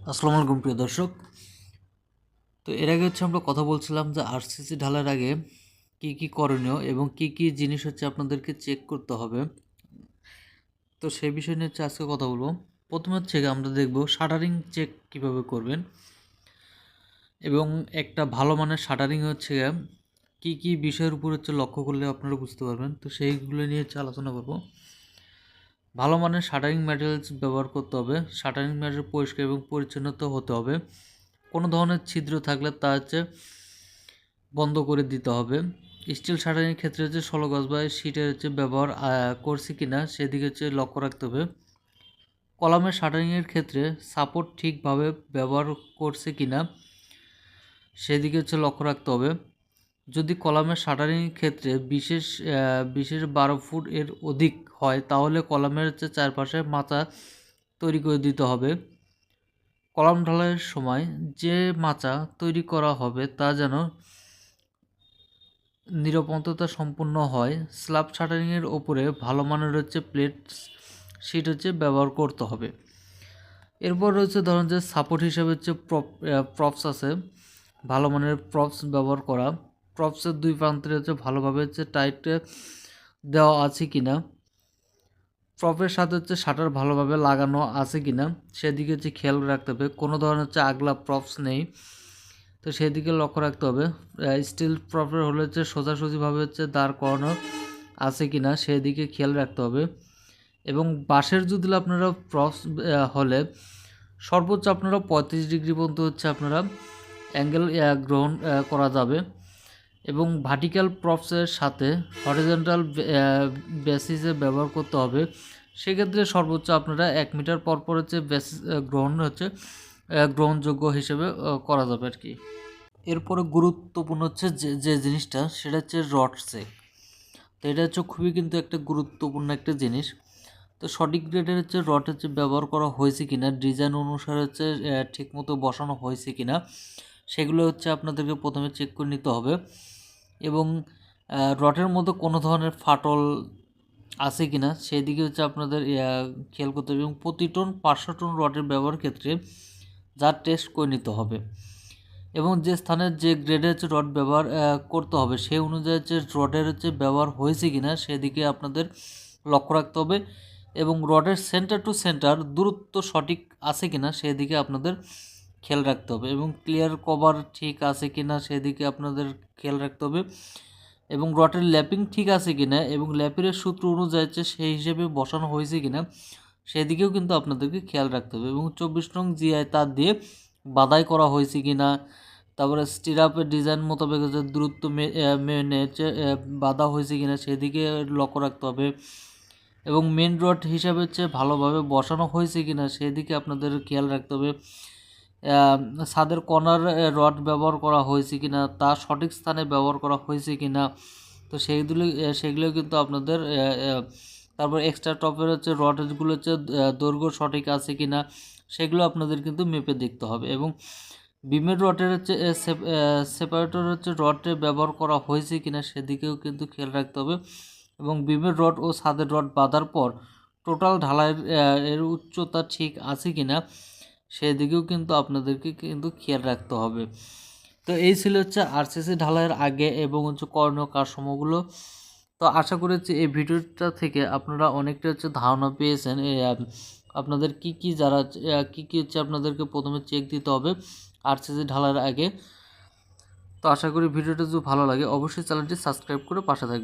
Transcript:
আসসালামু আলাইকুম, প্রিয় দর্শক। তো এর আগে হচ্ছে আমরা কথা বলছিলাম যে আরসিসি ঢালার আগে কি কি করণীয় এবং কি কি জিনিস হচ্ছে আপনাদেরকে চেক করতে হবে। তো সেই বিষয় নিয়ে হচ্ছে আজকে কথা বলব। প্রথমে হচ্ছে আমরা দেখব শাটারিং চেক কীভাবে করবেন এবং একটা ভালো মানের শাটারিং হচ্ছে কী কী বিষয়ের উপর হচ্ছে লক্ষ্য করলে আপনারা বুঝতে পারবেন। তো সেইগুলো নিয়ে হচ্ছে আলোচনা করব। ভালো মানের শাটারিং ম্যাটেরিয়ালস ব্যবহার করতে হবে। শাটারিং ম্যাটেরিয়াল পরিষ্কার এবং পরিচ্ছন্নতা হতে হবে। কোনো ধরনের ছিদ্র থাকলে তা হচ্ছে বন্ধ করে দিতে হবে। স্টিল শাটারিংয়ের ক্ষেত্রে হচ্ছে ষোলো গজ বা শিটের হচ্ছে ব্যবহার করছি কি না সেদিকে হচ্ছে লক্ষ্য রাখতে হবে। কলামের শাটারিংয়ের ক্ষেত্রে সাপোর্ট ঠিকভাবে ব্যবহার করছে কি না সেদিকে হচ্ছে লক্ষ্য রাখতে হবে। যদি কলামের শাটারিং ক্ষেত্রে বিশেষ বিশেষ বারো ফুট এর অধিক হয়, তাহলে কলামের চারপাশে মাচা তৈরি করে দিতে হবে। কলাম ঢালাইয়ের সময় যে মাচা তৈরি করা হবে তা যেন নিরাপত্তা সম্পূর্ণ হয়, স্ল্যাব শাটারিংয়ের ওপরে ভালো মানের হচ্ছে প্লেট শিট হচ্ছে ব্যবহার করতে হবে। এরপর রয়েছে ধরুন যে সাপোর্ট হিসেবে হচ্ছে প্রপ প্রপস আছে, ভালো মানের প্রপস ব্যবহার করা। প্রপসের দুই প্রান্তে হচ্ছে ভালোভাবে হচ্ছে টাইট দেওয়া আছে কিনা। প্রপের সাথে হচ্ছে শাটার ভালোভাবে লাগানো আছে কিনা। সেদিকে হচ্ছে খেয়াল রাখতে হবে, কোনো ধরনের হচ্ছে আগলা প্রপস নেই। তো সেদিকে লক্ষ্য রাখতে হবে স্টিল প্রপের হলে হচ্ছে সোজাসুজিভাবে হচ্ছে দাঁড় করানো আছে কিনা সেদিকে খেয়াল রাখতে হবে। এবং বাঁশের যদি আপনারা প্রপস হলে সর্বোচ্চ আপনারা পঁয়ত্রিশ ডিগ্রি পর্যন্ত হচ্ছে আপনারা অ্যাঙ্গেল গ্রহণ করা যাবে। এবং ভার্টিক্যাল প্রপসের সাথে হরিজন্টাল বেসিসে ব্যবহার করতে হবে। সেক্ষেত্রে সর্বোচ্চ আপনারা এক মিটার পর পর হচ্ছে বেসিস গ্রহণ হচ্ছে গ্রহণযোগ্য হিসেবে করা যাবে আর কি। এরপরে গুরুত্বপূর্ণ হচ্ছে যে যে জিনিসটা, সেটা হচ্ছে রড চেক তো এটা হচ্ছে খুবই কিন্তু একটা গুরুত্বপূর্ণ একটা জিনিস। তো সঠিক গ্রেডের হচ্ছে রড হচ্ছে ব্যবহার করা হয়েছে কিনা ডিজাইন অনুসারে হচ্ছে ঠিকমতো বসানো হয়েছে কিনা। সেগুলো হচ্ছে আপনাদেরকে প্রথমে চেক করে নিতে হবে। এবং রডের মধ্যে কোনো ধরনের ফাটল আছে কিনা, সেদিকে হচ্ছে আপনাদের খেয়াল করতে হবে। এবং প্রতি টন পাঁচশো টন রডের ব্যবহার ক্ষেত্রে যার টেস্ট করে নিতে হবে। এবং যে স্থানের যে গ্রেডের হচ্ছে রড ব্যবহার করতে হবে সেই অনুযায়ী হচ্ছে রডের হচ্ছে ব্যবহার হয়েছে কি না সেদিকে আপনাদের লক্ষ্য রাখতে হবে। এবং রডের সেন্টার টু সেন্টার দূরত্ব সঠিক আছে কি না সেদিকে আপনাদের খেয়াল রাখতে হবে এবং ক্লিয়ার কভার ঠিক আছে কিনা সেদিকে আপনাদের খেয়াল রাখতে হবে এবং রডের ল্যাপিং ঠিক আছে কিনা এবং ল্যাপিংয়ের সূত্র অনুযায়ী সেই হিসেবে বসানো হয়েছে কিনা সেদিকেও কিন্তু আপনাদেরকে খেয়াল রাখতে হবে এবং চব্বিশ নং জিআই তার দিয়ে বাদাই করা হয়েছে কিনা, তারপরে স্টিরাপের ডিজাইন মোতাবেক হচ্ছে দূরত্ব মেনে বাঁধা হয়েছে কিনা সেদিকে লক্ষ্য রাখতে হবে এবং মেন রড হিসাবে হচ্ছে ভালোভাবে বসানো হয়েছে কিনা সেদিকে আপনাদের খেয়াল রাখতে হবে ছাদের কর্নার রড ব্যবহার করা হয়েছে কি না তা সঠিক স্থানে ব্যবহার করা হয়েছে কি না তো সেইগুলো সেগুলো কিন্তু আপনাদের তারপর এক্সট্রা টপের হচ্ছে রডগুলো হচ্ছে দৈর্ঘ্য সঠিক আছে কি না সেগুলো আপনাদের কিন্তু মেপে দেখতে হবে এবং বিমের রডের হচ্ছে সেপারেটর হচ্ছে রডে ব্যবহার করা হয়েছে কিনা সেদিকেও কিন্তু খেয়াল রাখতে হবে এবং বিমের রড ও ছাদের রড বাঁধার পর টোটাল ঢালাইয়ের এর উচ্চতা ঠিক আছে কিনা সেদিকেও কিন্তু আপনাদেরকে কিন্তু খেয়াল রাখতে হবে। তো এই ছিল হচ্ছে আরসিসি ঢালাইয়ের আগে এবং হচ্ছে করণীয় কাজসমূহগুলো তো আশা করেছি এই ভিডিওটা থেকে আপনারা অনেকটা হচ্ছে ধারণা পেয়েছেন। আপনাদের কি কি যারা কি কি হচ্ছে আপনাদেরকে প্রথমে চেক দিতে হবে আরসিসি ঢালাইয়ের আগে। তো আশা করি ভিডিওটা যদি ভালো লাগে, অবশ্যই চ্যানেলটি সাবস্ক্রাইব করে পাশে থাকবেন।